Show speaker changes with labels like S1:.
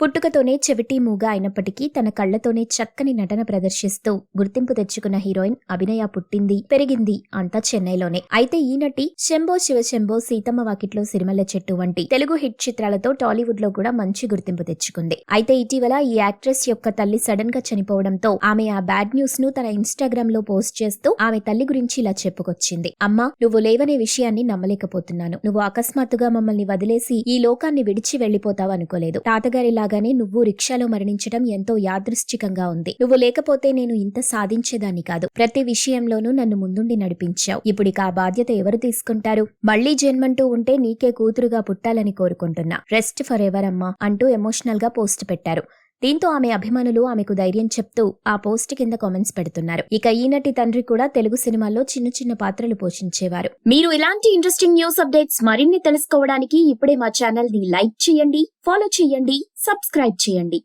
S1: పుట్టుకతోనే చెవిటి మూగ అయినప్పటికీ తన కళ్ళతోనే చక్కని నటన ప్రదర్శిస్తూ గుర్తింపు తెచ్చుకున్న హీరోయిన్ అభినయ పుట్టింది పెరిగింది అంతా చెన్నైలోనే. అయితే ఈ నటి శంభో శివశంభో సీతమ్మ వాకిట్లో సిరిమల్ల చెట్టు వంటి తెలుగు హిట్ చిత్రాలతో టాలీవుడ్లో కూడా మంచి గుర్తింపు తెచ్చుకుంది. అయితే ఇటీవల ఈ యాక్ట్రెస్ యొక్క తల్లి సడన్గా చనిపోవడంతో ఆమె ఆ బ్యాడ్ న్యూస్ను తన ఇన్స్టాగ్రామ్లో పోస్ట్ చేస్తూ ఆమె తల్లి గురించి ఇలా చెప్పుకొచ్చింది. అమ్మా నువ్వు లేవనే విషయాన్ని నమ్మలేకపోతున్నాను. నువ్వు అకస్మాత్తుగా మమ్మల్ని వదిలేసి ఈ లోకాన్ని విడిచి వెళ్ళిపోతావు అనుకోలేదు తాతగారిలా లాగానే నువ్వు రిక్షాలో మరణించడం ఎంతో యాదృశ్చికంగా ఉంది. నువ్వు లేకపోతే నేను ఇంత సాధించేదాన్ని కాదు. ప్రతి విషయంలోనూ నన్ను ముందుండి నడిపించావు. ఇప్పుడిక ఆ బాధ్యత ఎవరు తీసుకుంటారు? మళ్ళీ జన్మంటూ ఉంటే నీకే కూతురుగా పుట్టాలని కోరుకుంటున్నా. రెస్ట్ ఫర్ ఎవర్ అమ్మా అంటూ ఎమోషనల్గా పోస్ట్ పెట్టారు. దీంతో ఆమె అభిమానులు ఆమెకు ధైర్యం చెప్తూ ఆ పోస్ట్ కింద కామెంట్స్ పెడుతున్నారు. ఇక ఈ నటి తండ్రి కూడా తెలుగు సినిమాల్లో చిన్న చిన్న పాత్రలు పోషించేవారు. మీరు ఇలాంటి ఇంట్రెస్టింగ్ న్యూస్ అప్డేట్స్ మరిన్ని తెలుసుకోవడానికి ఇప్పుడే మా ఛానల్ని లైక్ చేయండి ఫాలో చేయండి సబ్స్క్రైబ్ చేయండి.